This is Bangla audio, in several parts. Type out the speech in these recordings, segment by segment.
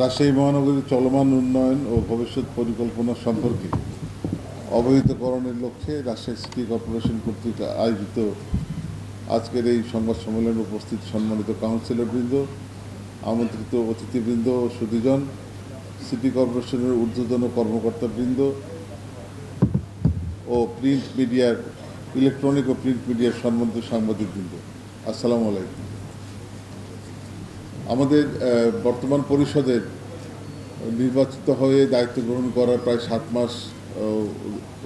রাজশাহী মহানগরীর চলমান উন্নয়ন ও ভবিষ্যৎ পরিকল্পনা সম্পর্কে অবহিতকরণের লক্ষ্যে রাজশাহী সিটি কর্পোরেশন কর্তৃক আয়োজিত আজকের এই সংবাদ সম্মেলনে উপস্থিত সম্মানিত কাউন্সিলরবৃন্দ, আমন্ত্রিত অতিথিবৃন্দ ও সুদীজন সিটি কর্পোরেশনের ঊর্ধ্বতন কর্মকর্তাবৃন্দ ও প্রিন্ট মিডিয়ার, ইলেকট্রনিক ও প্রিন্ট মিডিয়ার সম্মানিত সাংবাদিকবৃন্দ। আসসালামু আলাইকুম। আমাদের বর্তমান পরিষদের নির্বাচিত হয়ে দায়িত্ব গ্রহণ করার প্রায় সাত মাস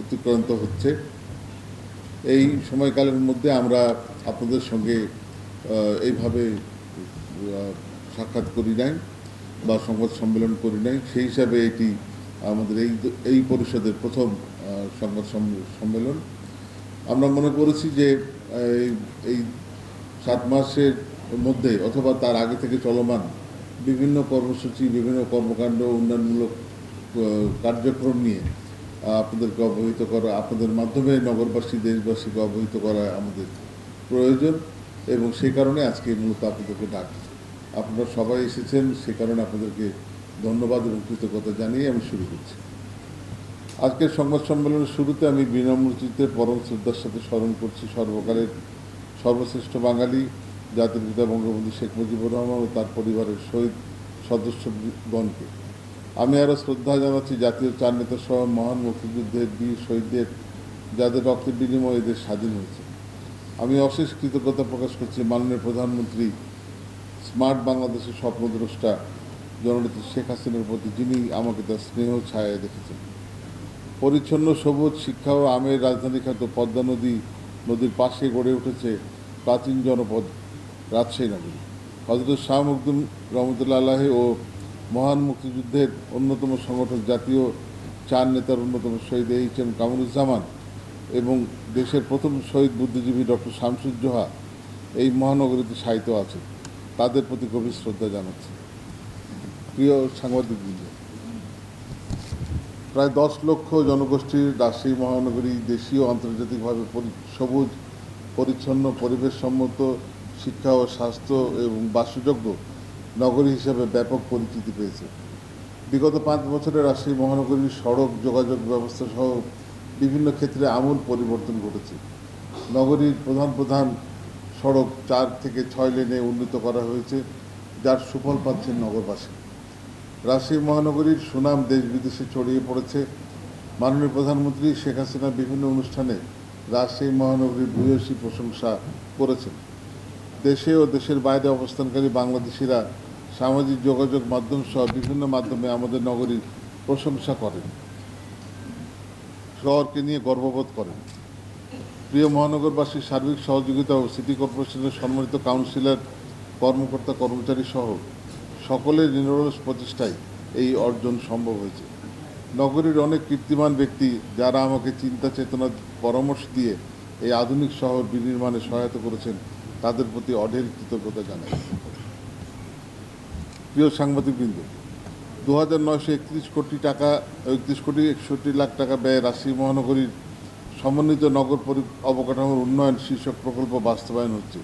অতিক্রান্ত হচ্ছে। এই সময়কালের মধ্যে আমরা আপনাদের সঙ্গে এইভাবে সাক্ষাৎ করি নাই বা সংবাদ সম্মেলন করি নাই। সেই হিসাবে এটি আমাদের এই এই পরিষদের প্রথম সংবাদ সম্মেলন। আমরা মনে করেছি যে, এই এই সাত মাসের মধ্যে অথবা তার আগে থেকে চলমান বিভিন্ন কর্মসূচি, বিভিন্ন কর্মকাণ্ড, উন্নয়নমূলক কার্যক্রম নিয়ে আপনাদেরকে অবহিত করা, আপনাদের মাধ্যমে নগরবাসী, দেশবাসীকে অবহিত করা আমাদের প্রয়োজন এবং সেই কারণে আজকে মূলত আপনাদেরকে ডাক আপনারা সবাই এসেছেন, সে কারণে আপনাদেরকে ধন্যবাদ এবং কৃতজ্ঞতা জানিয়ে আমি শুরু করছি। আজকের সংবাদ সম্মেলনের শুরুতে আমি বিনম্র চিত্তে পরম শ্রদ্ধার সাথে স্মরণ করছি সর্বকালের সর্বশ্রেষ্ঠ বাঙালি জাতির পিতা বঙ্গবন্ধু শেখ মুজিবুর রহমান ও তার পরিবারের শহীদ সদস্যগণকে। আমি আরও শ্রদ্ধা জানাচ্ছি জাতীয় চার নেতা সহ মহান মুক্তিযুদ্ধের বীর শহীদদের, যাদের রক্তের বিনিময়ে এদের স্বাধীন হয়েছে। আমি অশেষ কৃতজ্ঞতা প্রকাশ করছি মাননীয় প্রধানমন্ত্রী স্মার্ট বাংলাদেশের স্বপ্নদ্রষ্টা জননেত্রী শেখ হাসিনার প্রতি, যিনি আমাকে তার স্নেহ ছায়ায় দেখেছেন। পরিচ্ছন্ন সবুজ শিক্ষা ও আমের রাজধানী খ্যাত পদ্মা নদী, নদীর পাশে গড়ে উঠেছে প্রাচীন জনপদ রাজশাহী নগরী। হজরত শাহ মখদুম রহমতুল্লা আলাহি ও মহান মুক্তিযুদ্ধের অন্যতম সংগঠক জাতীয় চার নেতার অন্যতম শহীদ এইচ এম কামরুজ্জামান এবং দেশের প্রথম শহীদ বুদ্ধিজীবী ডক্টর শামসুজ্জোহা এই মহানগরীতে সাহিত্য আছে তাদের প্রতি গভীর শ্রদ্ধা জানাচ্ছি। প্রিয় সাংবাদিকবৃন্দ, প্রায় দশ লক্ষ জনগোষ্ঠীর রাজশাহী মহানগরী দেশীয় আন্তর্জাতিকভাবে সবুজ, পরিচ্ছন্ন, পরিবেশসম্মত শিক্ষা ও স্বাস্থ্য এবং বাসযোগ্য নগরী হিসেবে ব্যাপক পরিচিতি পেয়েছে। বিগত পাঁচ বছরে রাজশাহী মহানগরীর সড়ক যোগাযোগ ব্যবস্থা সহ বিভিন্ন ক্ষেত্রে আমূল পরিবর্তন ঘটেছে। নগরীর প্রধান প্রধান সড়ক চার থেকে ছয় লেনে উন্নীত করা হয়েছে, যার সুফল পাচ্ছেন নগরবাসী। রাজশাহী মহানগরীর সুনাম দেশ বিদেশে ছড়িয়ে পড়েছে। মাননীয় প্রধানমন্ত্রী শেখ হাসিনা বিভিন্ন অনুষ্ঠানে রাজশাহী মহানগরীর ভূয়সী প্রশংসা করেছেন। দেশে ও দেশের বাইরে অবস্থানকারী বাংলাদেশিরা সামাজিক যোগাযোগ মাধ্যম সহ বিভিন্ন মাধ্যমে আমাদের নগরীর প্রশংসা করেন। শহরকে নিয়ে গর্ববোধ করেন। প্রিয় মহানগরবাসীর সার্বিক সহযোগিতা ও সিটি কর্পোরেশনের সম্মানিত কাউন্সিলর, কর্মকর্তা, কর্মচারী সহ সকলের নিরলস প্রচেষ্টায় এই অর্জন সম্ভব হয়েছে। নগরীর অনেক কীর্তিমান ব্যক্তি যারা আমাকে চিন্তা চেতনার পরামর্শ দিয়ে এই আধুনিক শহর বিনির্মাণে সহায়তা করেছেন তাদের প্রতি অঢের কৃতজ্ঞতা জানাই। প্রিয় সাংবাদিকবৃন্দ দু হাজার নয়শো একত্রিশ কোটি টাকা, একত্রিশ কোটি একষট্টি লাখ টাকা ব্যয়ে রাজশাহী মহানগরীর সমন্বিত নগর পরি অবকাঠামোর উন্নয়ন শীর্ষক প্রকল্প বাস্তবায়ন হচ্ছে।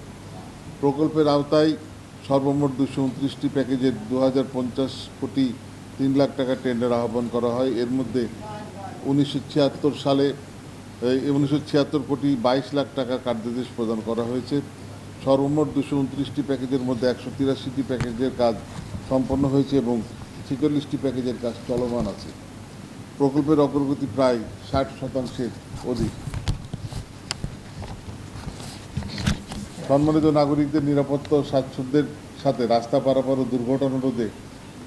প্রকল্পের আওতায় সর্বমোট দুশো উনত্রিশটি প্যাকেজের দু হাজার পঞ্চাশ কোটি তিন লাখ টাকা টেন্ডার আহ্বান করা হয়। এর মধ্যে উনিশশো ছিয়াত্তর সালে উনিশশো ছিয়াত্তর কোটি বাইশ লাখ টাকা কার্যাদেশ প্রদান করা হয়েছে। সর্বমোট দুশো উনত্রিশটি প্যাকেজের মধ্যে একশো তিরাশিটি প্যাকেজের কাজ সম্পন্ন হয়েছে এবং ছেচল্লিশটি প্যাকেজের কাজ চলমান আছে। প্রকল্পের অগ্রগতি প্রায় ষাট শতাংশের অধিক। সম্মানিত নাগরিকদের নিরাপত্তা ও স্বাচ্ছন্দ্যের সাথে রাস্তা পারাপার ও দুর্ঘটনা রোধে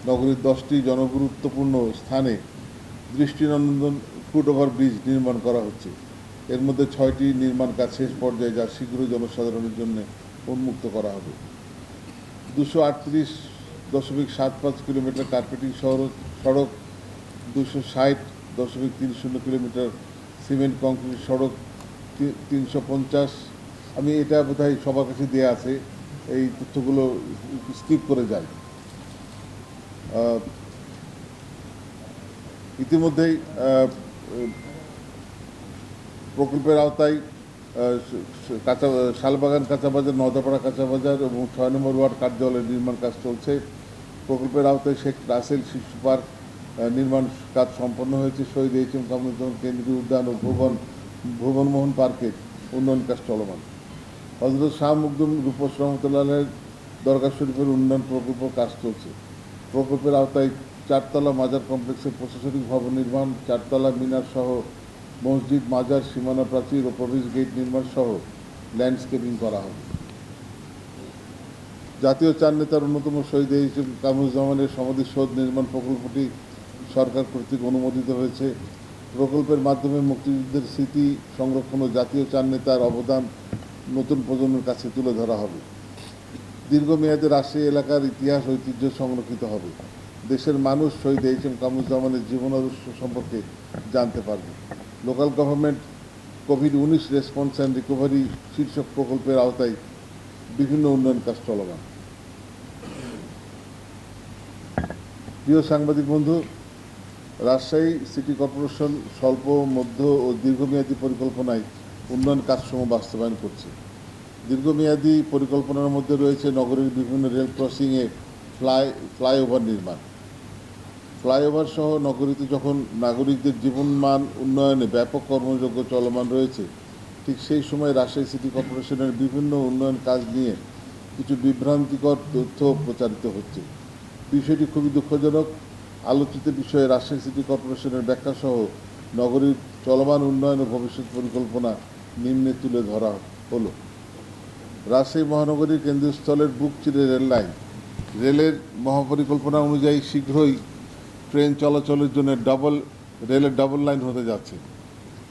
নগরীর দশটি জনগুরুত্বপূর্ণ স্থানে দৃষ্টিনন্দন ফুটওভার ব্রিজ নির্মাণ করা হচ্ছে। এর মধ্যে ছয়টি নির্মাণ কাজ শেষ পর্যায়ে যা শীঘ্রই জনসাধারণের জন্য উন্মুক্ত করা হবে। দুশো আটত্রিশ দশমিক সাত পাঁচ কিলোমিটার কার্পেটিং সড়ক সড়ক, দুশো ষাট দশমিক তিন শূন্য কিলোমিটার সিমেন্ট কংক্রিট সড়ক তিনশো পঞ্চাশ। আমি এটা বোধহয় সবার কাছে দেওয়া আছে, এই তথ্যগুলো স্কিপ করে যাই। ইতিমধ্যেই প্রকল্পের আওতায় কাঁচা শালবাগান কাঁচা বাজার নদাপাড়া কাঁচা বাজার এবং ছয় নম্বর ওয়ার্ড কার্যালয়ের নির্মাণ কাজ চলছে। প্রকল্পের আওতায় শেখ রাসেল শিশু পার্ক নির্মাণ কাজ সম্পন্ন হয়েছে। শহীদ এইচ এম কামরুজ্জামান কেন্দ্রীয় উদ্যান ও ভুবন, ভুবনমোহন পার্কের উন্নয়ন কাজ চলমান। হজরত শাহ মুকদুম রূপস রহমতুল্লাহের দরগা শরীফের উন্নয়ন প্রকল্প কাজ চলছে। প্রকল্পের আওতায় চারতলা মাজার কমপ্লেক্সের প্রশাসনিক ভবন নির্মাণ, চারতলা মিনার সহ মসজিদ, মাজার, সীমানা প্রাচীর ও প্রবেশ গেট নির্মাণ সহ ল্যান্ডস্কেপিং করা হবে। জাতীয় চার নেতার অন্যতম শহীদ হিসেবে কামরুজ্জামানের সমাধিসৌধ নির্মাণ প্রকল্পটি সরকার কর্তৃক অনুমোদিত হয়েছে। প্রকল্পের মাধ্যমে মুক্তিযুদ্ধের স্মৃতি সংরক্ষণ ও জাতীয় চার নেতার অবদান নতুন প্রজন্মের কাছে তুলে ধরা হবে। দীর্ঘমেয়াদে রাজশাহী এলাকার ইতিহাস ঐতিহ্য সংরক্ষিত হবে। দেশের মানুষ শহীদ এইচ এম কামরুজ্জামানের জীবনাদর্শ সম্পর্কে জানতে পারবে। লোকাল গভর্নমেন্ট কোভিড উনিশ রেসপন্স অ্যান্ড রিকভারি শীর্ষক প্রকল্পের আওতায় বিভিন্ন উন্নয়ন কাজ চলমান। প্রিয় সাংবাদিক বন্ধু, রাজশাহী সিটি কর্পোরেশন স্বল্প, মধ্য ও দীর্ঘমেয়াদী পরিকল্পনায় উন্নয়ন কাজসমূহ বাস্তবায়ন করছে। দীর্ঘমেয়াদী পরিকল্পনার মধ্যে রয়েছে নগরীর বিভিন্ন রেল ক্রসিংয়ে ফ্লাই, ফ্লাইওভার নির্মাণ। ফ্লাইওভার সহ নগরীতে যখন নাগরিকদের জীবনমান উন্নয়নে ব্যাপক কর্মযোগ্য চলমান রয়েছে, ঠিক সেই সময় রাজশাহী সিটি কর্পোরেশনের বিভিন্ন উন্নয়ন কাজ নিয়ে কিছু বিভ্রান্তিকর তথ্য প্রচারিত হচ্ছে। বিষয়টি খুবই দুঃখজনক। আলোচিত বিষয়ে রাজশাহী সিটি কর্পোরেশনের ব্যাখ্যাসহ নগরীর চলমান উন্নয়ন ও ভবিষ্যৎ পরিকল্পনা নিম্নে তুলে ধরা হলো। রাজশাহী মহানগরীর কেন্দ্রস্থলের বুক চিরে রেল লাইন রেলের মহাপরিকল্পনা অনুযায়ী শীঘ্রই ট্রেন চলাচলের জন্য ডাবল রেলের ডাবল লাইন হতে যাচ্ছে।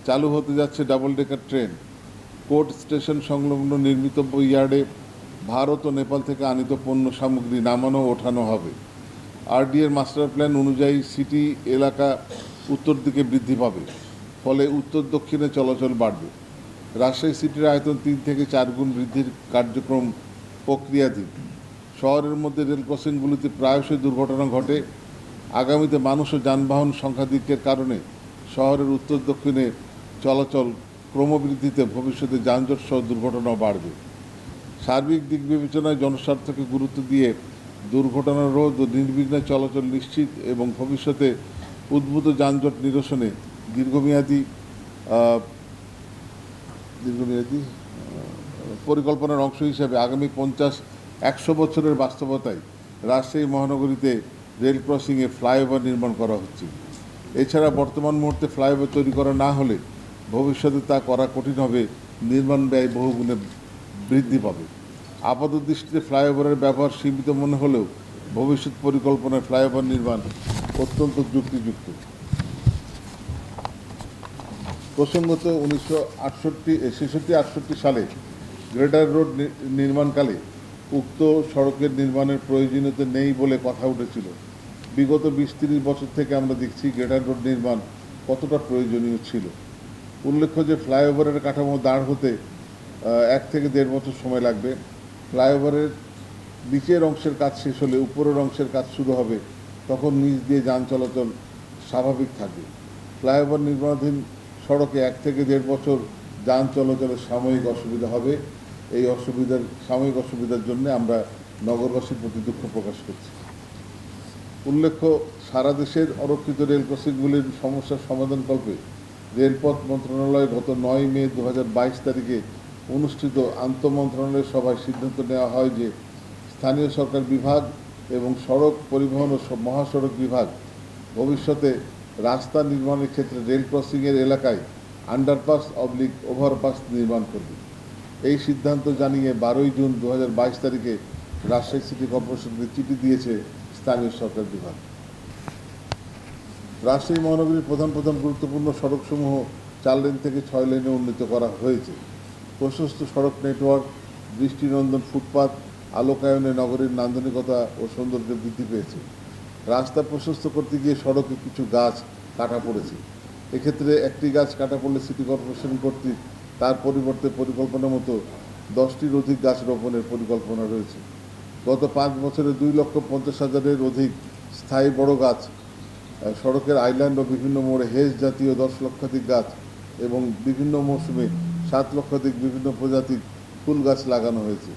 চালু হতে যাচ্ছে double decker train court station সংলগ্ন নির্মিত ইয়ার্ডে ভারত ও নেপাল থেকে আনিত পণ্য সামগ্রী নামানো ওঠানো হবে। আরডিএর মাস্টার প্ল্যান অনুযায়ী সিটি এলাকা উত্তর দিকে বৃদ্ধি পাবে, ফলে উত্তর দক্ষিণে চলাচল বাড়বে। রাজশাহী সিটির আয়তন তিন থেকে চার গুণ বৃদ্ধির কার্যক্রম প্রক্রিয়াধীন। শহরের মধ্যে রেল ক্রসিংগুলিতে প্রায়শই দুর্ঘটনা ঘটে। আগামীতে মানুষ ও যানবাহন সংখ্যাধিক্যের কারণে শহরের উত্তর দক্ষিণে চলাচল ক্রমবৃদ্ধিতে ভবিষ্যতে যানজট সহ দুর্ঘটনাও বাড়বে। সার্বিক দিক বিবেচনায় জনস্বার্থকে গুরুত্ব দিয়ে দুর্ঘটনা রোধ ও নির্বিঘ্নে চলাচল নিশ্চিত এবং ভবিষ্যতে উদ্ভূত যানজট নিরসনে দীর্ঘমেয়াদী দীর্ঘমেয়াদী পরিকল্পনার অংশ হিসেবে আগামী পঞ্চাশ একশো বছরের বাস্তবতায় রাজশাহী মহানগরীতে রেল ক্রসিংয়ে ফ্লাইওভার নির্মাণ করা হচ্ছে। এছাড়া বর্তমান মুহূর্তে ফ্লাইওভার তৈরি করা না হলে ভবিষ্যতে তা করা কঠিন হবে, নির্মাণ ব্যয় বহুগুণে বৃদ্ধি পাবে। আপাত দৃষ্টিতে ফ্লাইওভারের ব্যবহার সীমিত মনে হলেও ভবিষ্যৎ পরিকল্পনায় ফ্লাইওভার নির্মাণ অত্যন্ত যুক্তিযুক্ত। প্রসঙ্গত উনিশশো আটষট্টি, ছেষট্টি, আটষট্টি সালে গ্রেটার রোড নির্মাণকালে উক্ত সড়কের নির্মাণের প্রয়োজনীয়তা নেই বলে কথা উঠেছিল। বিগত বিশ তিরিশ বছর থেকে আমরা দেখছি গ্রেটার রোড নির্মাণ কতটা প্রয়োজনীয় ছিল। উল্লেখ্য যে ফ্লাইওভারের কাঠামো দাঁড় হতে এক থেকে দেড় বছর সময় লাগবে। ফ্লাইওভারের নিচের অংশের কাজ শেষ হলে উপরের অংশের কাজ শুরু হবে, তখন নিচ দিয়ে যান চলাচল স্বাভাবিক থাকবে। ফ্লাইওভার নির্মাণাধীন সড়কে এক থেকে দেড় বছর যান চলাচলের সাময়িক অসুবিধা হবে। এই অসুবিধার, সাময়িক অসুবিধার জন্য আমরা নগরবাসীর প্রতি দুঃখ প্রকাশ করছি। উল্লেখ্য, সারা দেশের অরক্ষিত রেল ক্রসিংগুলির সমস্যার সমাধানকল্পে রেলপথ মন্ত্রণালয় গত নয় মে দু হাজার বাইশ তারিখে অনুষ্ঠিত আন্তঃমন্ত্রণালয় সভায় সিদ্ধান্ত নেওয়া হয় যে স্থানীয় সরকার বিভাগ এবং সড়ক পরিবহন ও মহাসড়ক বিভাগ ভবিষ্যতে রাস্তা নির্মাণের ক্ষেত্রে রেল ক্রসিংয়ের এলাকায় আন্ডারপাস অবলিক ওভারপাস নির্মাণ করবে। এই সিদ্ধান্ত জানিয়ে বারোই জুন দু হাজার বাইশ তারিখে রাজশাহী সিটি কর্পোরেশনকে চিঠি দিয়েছে স্থানীয় সরকার বিভাগ। রাজশাহী মহানগরীর প্রধান প্রধান গুরুত্বপূর্ণ সড়কসমূহ চার লেন থেকে ছয় লেনে উন্নীত করা হয়েছে। প্রশস্ত সড়ক নেটওয়ার্ক, দৃষ্টিনন্দন ফুটপাত, আলোকায়নে নগরীর নান্দনিকতা ও সৌন্দর্য বৃদ্ধি পেয়েছে। রাস্তা প্রশস্ত করতে গিয়ে সড়কে কিছু গাছ কাটা পড়েছে। এক্ষেত্রে একটি গাছ কাটা পড়লে সিটি কর্পোরেশন কর্তৃক তার পরিবর্তে পরিকল্পনা মতো দশটির অধিক গাছ রোপণের পরিকল্পনা রয়েছে। গত পাঁচ বছরে দুই লক্ষ পঞ্চাশ হাজারের অধিক স্থায়ী বড় গাছ সড়কের আইল্যান্ড ও বিভিন্ন মোড়ে হেজ জাতীয় দশ লক্ষাধিক গাছ এবং বিভিন্ন মৌসুমে সাত লক্ষাধিক বিভিন্ন প্রজাতির ফুল গাছ লাগানো হয়েছে।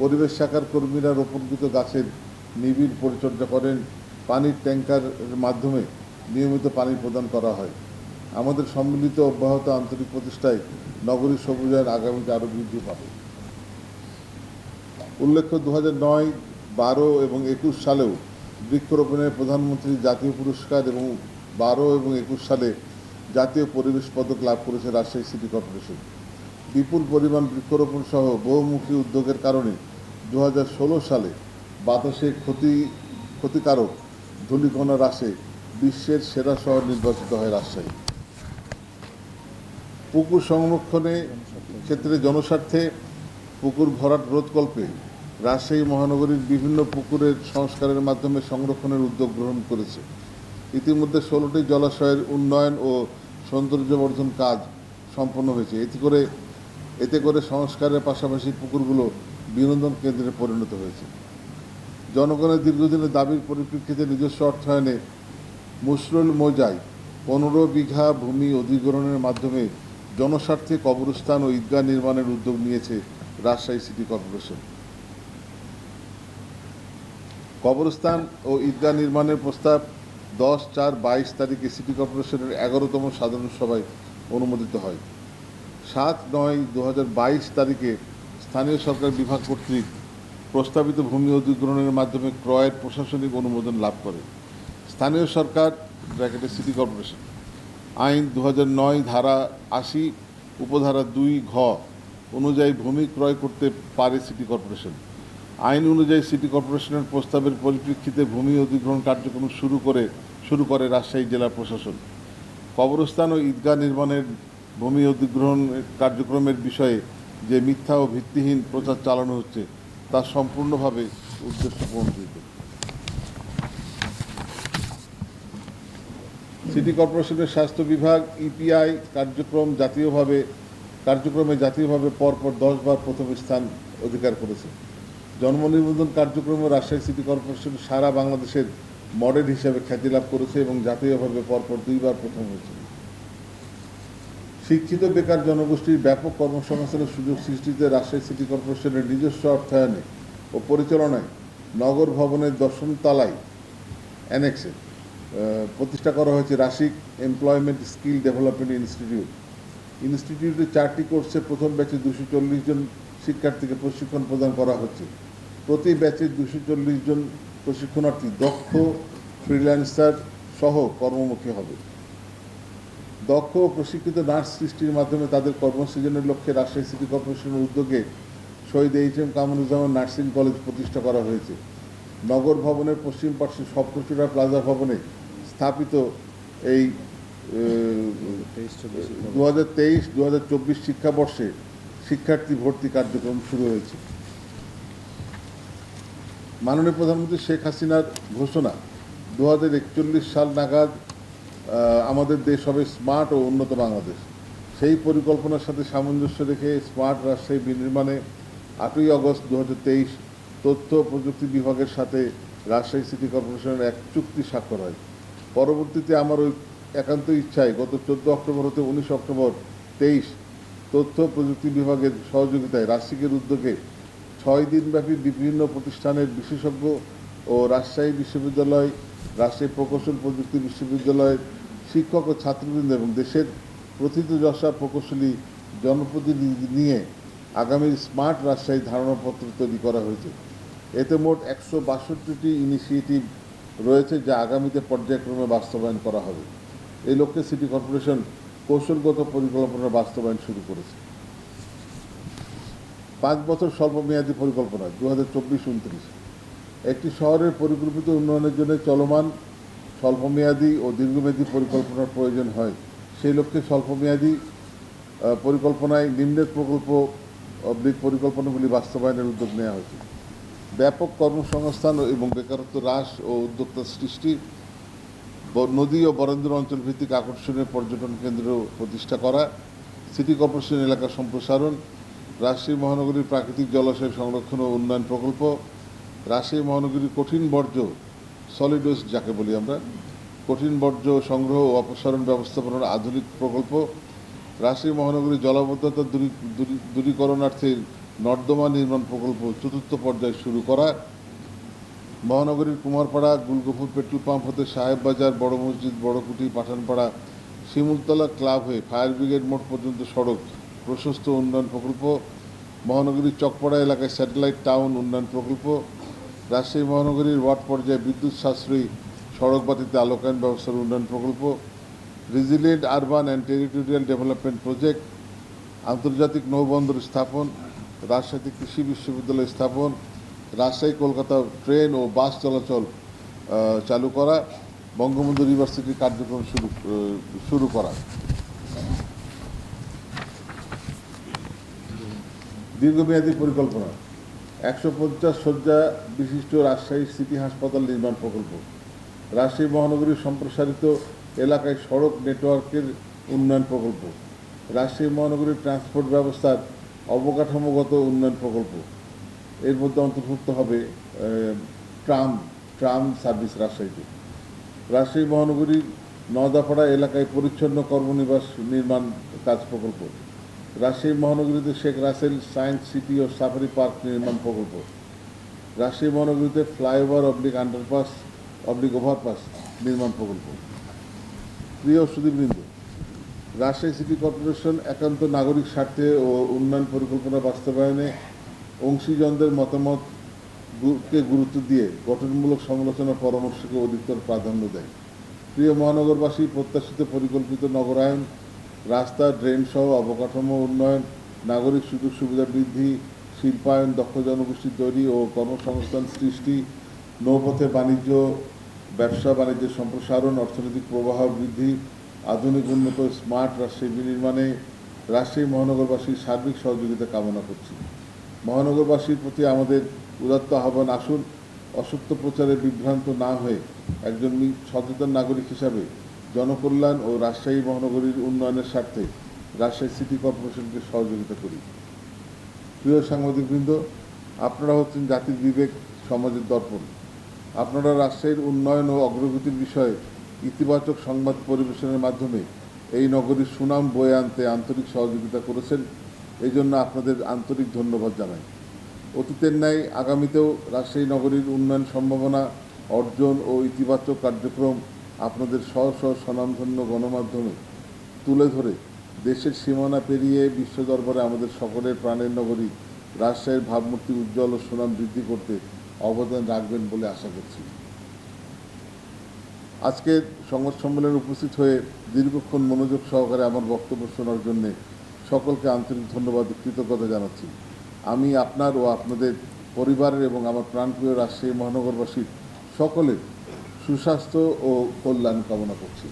পরিবেশ শাখার কর্মীরা রোপণকৃত গাছের নিবিড় পরিচর্যা করেন। পানির ট্যাঙ্কারের মাধ্যমে নিয়মিত পানি প্রদান করা হয়। আমাদের সম্মিলিত অব্যাহত আন্তরিক প্রচেষ্টায় নগরী সবুজায়ন আগামীতে আরও বৃদ্ধি পাবে। উল্লেখ্য দু নয়, বারো এবং একুশ সালেও বৃক্ষরোপণে প্রধানমন্ত্রী জাতীয় পুরস্কার এবং বারো এবং একুশ সালে জাতীয় পরিবেশ পদক লাভ করেছে রাজশাহী সিটি কর্পোরেশন। বিপুল পরিমাণ বৃক্ষরোপণ সহ বহুমুখী উদ্যোগের কারণে দু হাজার ষোলো সালে বাতাসে ক্ষতি, ক্ষতিকারক ধূলিকণা হ্রাসে বিশ্বের সেরা শহর নির্বাচিত হয় রাজশাহী। পুকুর সংরক্ষণে ক্ষেত্রে জনস্বার্থে পুকুর ভরাট রোধকল্পে রাজশাহী মহানগরীর বিভিন্ন পুকুরের সংস্কারের মাধ্যমে সংরক্ষণের উদ্যোগ গ্রহণ করেছে। ইতিমধ্যে ষোলোটি জলাশয়ের উন্নয়ন ও সৌন্দর্যবর্ধন কাজ সম্পন্ন হয়েছে। এতে করে এতে করে সংস্কারের পাশাপাশি পুকুরগুলো বিনোদন কেন্দ্রে পরিণত হয়েছে। জনগণের দীর্ঘদিনের দাবির পরিপ্রেক্ষিতে নিজস্ব অর্থায়নে মুসরুল মোজাই পনেরো বিঘা ভূমি অধিগ্রহণের মাধ্যমে জনস্বার্থে কবরস্থান ও ঈদগাহ নির্মাণের উদ্যোগ নিয়েছে রাজশাহী সিটি কর্পোরেশন। কবরস্থান ও ঈদগাহ নির্মাণের প্রস্তাব দশ চার বাইশ তারিখে সিটি কর্পোরেশনের এগারোতম সাধারণ সভায় অনুমোদিত হয়। সাত নয় দু বাইশ তারিখে স্থানীয় সরকার বিভাগ কর্তৃক প্রস্তাবিত ভূমি অধিগ্রহণের মাধ্যমে ক্রয়ের প্রশাসনিক অনুমোদন লাভ করে। স্থানীয় সরকার, ব্র্যাকেটে সিটি কর্পোরেশন। আইন দু ধারা আশি, উপধারা দুই ঘ অনুযায়ী ভূমি ক্রয় করতে পারে সিটি কর্পোরেশন। আইন অনুযায়ী সিটি কর্পোরেশনের প্রস্তাবের পরিপ্রেক্ষিতে ভূমি অধিগ্রহণ কার্যক্রম শুরু করে শুরু করে রাজশাহী জেলা প্রশাসন। কবরস্থান ও ঈদগাহ নির্মাণের ভূমি অধিগ্রহণ কার্যক্রমের বিষয়ে যে মিথ্যা ও ভিত্তিহীন প্রচার চালানো হচ্ছে, তা সম্পূর্ণভাবে উদ্দেশ্য সিটি কর্পোরেশনের স্বাস্থ্য বিভাগ ইপিআই কার্যক্রম জাতীয়ভাবে কার্যক্রমে জাতীয়ভাবে পরপর দশবার প্রথম স্থান অধিকার করেছে। জন্ম নিবন্ধন কার্যক্রমে রাজশাহী সিটি কর্পোরেশন সারা বাংলাদেশের মডেল হিসেবে খ্যাতি লাভ করেছে এবং জাতীয়ভাবে পরপর দুইবার প্রথম হয়েছে। শিক্ষিত বেকার জনগোষ্ঠীর ব্যাপক কর্মসংস্থানের সুযোগ সৃষ্টিতে রাজশাহী সিটি কর্পোরেশনের নিজস্ব অর্থায়নে ও পরিচালনায় নগর ভবনের দশম তলায় অ্যানেক্সে আহ, প্রতিষ্ঠা করা হয়েছে Rashik employment skill development institute ইনস্টিটিউটে চারটি কোর্সে প্রথম ব্যাচে দুশো চল্লিশ জন শিক্ষার্থীকে প্রশিক্ষণ প্রদান করা হচ্ছে। প্রতি ব্যাচে দুশো চল্লিশ জন প্রশিক্ষণার্থী দক্ষ ফ্রিল্যান্সার সহ কর্মমুখী হবে। দক্ষ ও প্রশিক্ষিত নার্স সৃষ্টির মাধ্যমে তাদের কর্মসৃজনের লক্ষ্যে রাজশাহী সিটি কর্পোরেশনের উদ্যোগে Shahid H M Kamruzzaman nursing college প্রতিষ্ঠা করা হয়েছে। নগর ভবনের পশ্চিম পার্শ্বে সপ্তচূড়া প্লাজা ভবনে স্থাপিত এই দু হাজার তেইশ দু হাজার চব্বিশ শিক্ষাবর্ষে শিক্ষার্থী ভর্তি কার্যক্রম শুরু হয়েছে। মাননীয় প্রধানমন্ত্রী শেখ হাসিনার ঘোষণা দু হাজার একচল্লিশ সাল নাগাদ আমাদের দেশ হবে স্মার্ট ও উন্নত বাংলাদেশ। সেই পরিকল্পনার সাথে সামঞ্জস্য রেখে স্মার্ট রাজশাহী বিনির্মাণে আটই আগস্ট দু হাজার তেইশ তথ্য প্রযুক্তি বিভাগের সাথে রাজশাহী সিটি কর্পোরেশনের এক চুক্তি স্বাক্ষর হয়। পরবর্তীতে আমার ওই একান্ত ইচ্ছায় গত চোদ্দ অক্টোবর হতে উনিশ অক্টোবর তেইশ তথ্য প্রযুক্তি বিভাগের সহযোগিতায় রাজশাহীর উদ্যোগে ছয় দিনব্যাপী বিভিন্ন প্রতিষ্ঠানের বিশেষজ্ঞ ও রাজশাহী বিশ্ববিদ্যালয়, রাজশাহী প্রকৌশল প্রযুক্তি বিশ্ববিদ্যালয়ের শিক্ষক ও ছাত্রবৃন্দ এবং দেশের প্রথিতযশা প্রকৌশলী জনপ্রতিনিধি নিয়ে আগামী স্মার্ট রাজশাহী ধারণাপত্র তৈরি করা হয়েছে। এতে মোট একশো বাষট্টিটি ইনিশিয়েটিভ রয়েছে যা আগামীতে পর্যায়ক্রমে বাস্তবায়ন করা হবে। এই লক্ষ্যে সিটি কর্পোরেশন কৌশলগত পরিকল্পনা বাস্তবায়ন শুরু করেছে। পাঁচ বছর স্বল্পমেয়াদী পরিকল্পনা দু হাজার চব্বিশ উনত্রিশ একটি শহরের পরিকল্পিত উন্নয়নের জন্য চলমান, স্বল্পমেয়াদী ও দীর্ঘমেয়াদী পরিকল্পনার প্রয়োজন হয়। সেই লক্ষ্যে স্বল্পমেয়াদী পরিকল্পনায় নিম্নের প্রকল্প, অবলিক পরিকল্পনাগুলি বাস্তবায়নের উদ্যোগ নেওয়া হয়েছে। ব্যাপক কর্মসংস্থান এবং বেকারত্ব হ্রাস ও উদ্যোক্তা সৃষ্টি নদী ও বরেন্দ্র অঞ্চল ভিত্তিক আকর্ষণীয় পর্যটন কেন্দ্র প্রতিষ্ঠা করা, সিটি কর্পোরেশন এলাকা সম্প্রসারণ, রাজশাহী মহানগরীর প্রাকৃতিক জলাশয় সংরক্ষণ ও উন্নয়ন প্রকল্প, রাজশাহী মহানগরীর কঠিন বর্জ্য সলিড ওয়েস্ট যাকে বলি আমরা, কঠিন বর্জ্য সংগ্রহ ও অপসারণ ব্যবস্থাপনার আধুনিক প্রকল্প, রাজশাহী মহানগরীর জলাবদ্ধতা দূরী- দূরী- দূরীকরণার্থে নর্দমা নির্মাণ প্রকল্প চতুর্থ পর্যায়ে শুরু করা। মহানগরীর কুমারপাড়া গুলগফুর পেট্রোল পাম্প হতে সাহেব বাজার বড় মসজিদ বড়কুটি পাঠানপাড়া, শিমুলতলা ক্লাব হয়ে ফায়ার ব্রিগেড মোড় পর্যন্ত সড়ক, প্রশস্ত উন্নয়ন প্রকল্প, মহানগরীর চকপাড়া এলাকায় স্যাটেলাইট টাউন উন্নয়ন প্রকল্প, রাজশাহী মহানগরীর ওয়ার্ড পর্যায়ে বিদ্যুৎ সাশ্রয়ী সড়ক বাতিতে আলোকায়ন ব্যবস্থার উন্নয়ন প্রকল্প, resilient urban and territorial development project, আন্তর্জাতিক নৌবন্দর স্থাপন রাজশাহী কৃষি বিশ্ববিদ্যালয় স্থাপন, রাজশাহী, কলকাতা ট্রেন ও বাস চলাচল চালু করা, বঙ্গবন্ধু ইউনিভার্সিটির কার্যক্রম শুরু শুরু করা। দীর্ঘমেয়াদী পরিকল্পনা, একশো পঞ্চাশ শয্যা বিশিষ্ট রাজশাহী সিটি হাসপাতাল নির্মাণ প্রকল্প, রাজশাহী মহানগরীর সম্প্রসারিত এলাকায় সড়ক নেটওয়ার্কের উন্নয়ন প্রকল্প, রাজশাহী মহানগরীর ট্রান্সপোর্ট ব্যবস্থার অবকাঠামোগত উন্নয়ন প্রকল্প। এর মধ্যে অন্তর্ভুক্ত হবে ট্রাম ট্রাম সার্ভিস রাজশাহীতে। রাজশাহী মহানগরীর নদাপাড়া এলাকায় পরিচ্ছন্ন কর্মনিবাস নির্মাণ কাজ প্রকল্প। রাজশাহী মহানগরীতে শেখ রাসেল সায়েন্স সিটি ও সাফারি পার্ক নির্মাণ প্রকল্প। রাজশাহী মহানগরীতে flyover oblique underpass, oblique overpass নির্মাণ প্রকল্প। প্রিয় সুদীপবৃন্দ রাজশাহী সিটি কর্পোরেশন একান্ত নাগরিক স্বার্থে ও উন্নয়ন পরিকল্পনা বাস্তবায়নে অংশীজনদের মতামত কে গুরুত্ব দিয়ে গঠনমূলক সমালোচনা পরামর্শকে অধিকতর প্রাধান্য দেয়। প্রিয় মহানগরবাসী, প্রত্যাশিত পরিকল্পিত নগরায়ন, রাস্তা ড্রেন সহ অবকাঠামো উন্নয়ন, নাগরিক সুযোগ সুবিধা বৃদ্ধি, শিল্পায়ন, দক্ষ জনগোষ্ঠী তৈরি ও কর্মসংস্থান সৃষ্টি, নৌপথে বাণিজ্য, ব্যবসা, বাণিজ্যের সম্প্রসারণ, অর্থনৈতিক প্রবাহ বৃদ্ধি আধুনিক উন্নত স্মার্ট রাজশাহী বিনির্মাণে রাজশাহী মহানগরবাসীর সার্বিক সহযোগিতা কামনা করছি। মহানগরবাসীর প্রতি আমাদের উদাত্ত আহ্বান, আসুন অসত্য প্রচারে বিভ্রান্ত না হয়ে একজন সচেতন নাগরিক হিসাবে জনকল্যাণ ও রাজশাহী মহানগরীর উন্নয়নের স্বার্থে রাজশাহী সিটি কর্পোরেশনকে সহযোগিতা করি। প্রিয় সাংবাদিকবৃন্দ, আপনারা হচ্ছেন জাতির বিবেক সমাজের দর্পণ। আপনারা রাজশাহীর উন্নয়ন ও অগ্রগতির বিষয়ে ইতিবাচক সংবাদ পরিবেশনের মাধ্যমে এই নগরীর সুনাম বয়ে আনতে আন্তরিক সহযোগিতা করেছেন। এই জন্য আপনাদের আন্তরিক ধন্যবাদ জানাই। অতীতের ন্যায় আগামীতেও রাজশাহী নগরীর উন্নয়ন সম্ভাবনা, অর্জন ও ইতিবাচক কার্যক্রম আপনাদের স্ব স্ব স্বনামধন্য গণমাধ্যমে তুলে ধরে দেশের সীমানা পেরিয়ে বিশ্ব দরবারে আমাদের সকলের প্রাণের নগরী রাজশাহীর ভাবমূর্তি উজ্জ্বল ও সুনাম বৃদ্ধি করতে অবদান রাখবেন বলে আশা করছি। আজকে সংবাদ সম্মেলনে উপস্থিত হয়ে দীর্ঘক্ষণ মনোযোগ সহকারে আমার বক্তব্য শোনার জন্য সকলকে আন্তরিক ধন্যবাদ কৃতজ্ঞতা জানাচ্ছি। আমি আপনার ও আপনাদের পরিবারের এবং আমার প্রাণপ্রিয় রাজশাহী মহানগরবাসীর সকলের সুস্বাস্থ্য ও কল্যাণ কামনা করছি।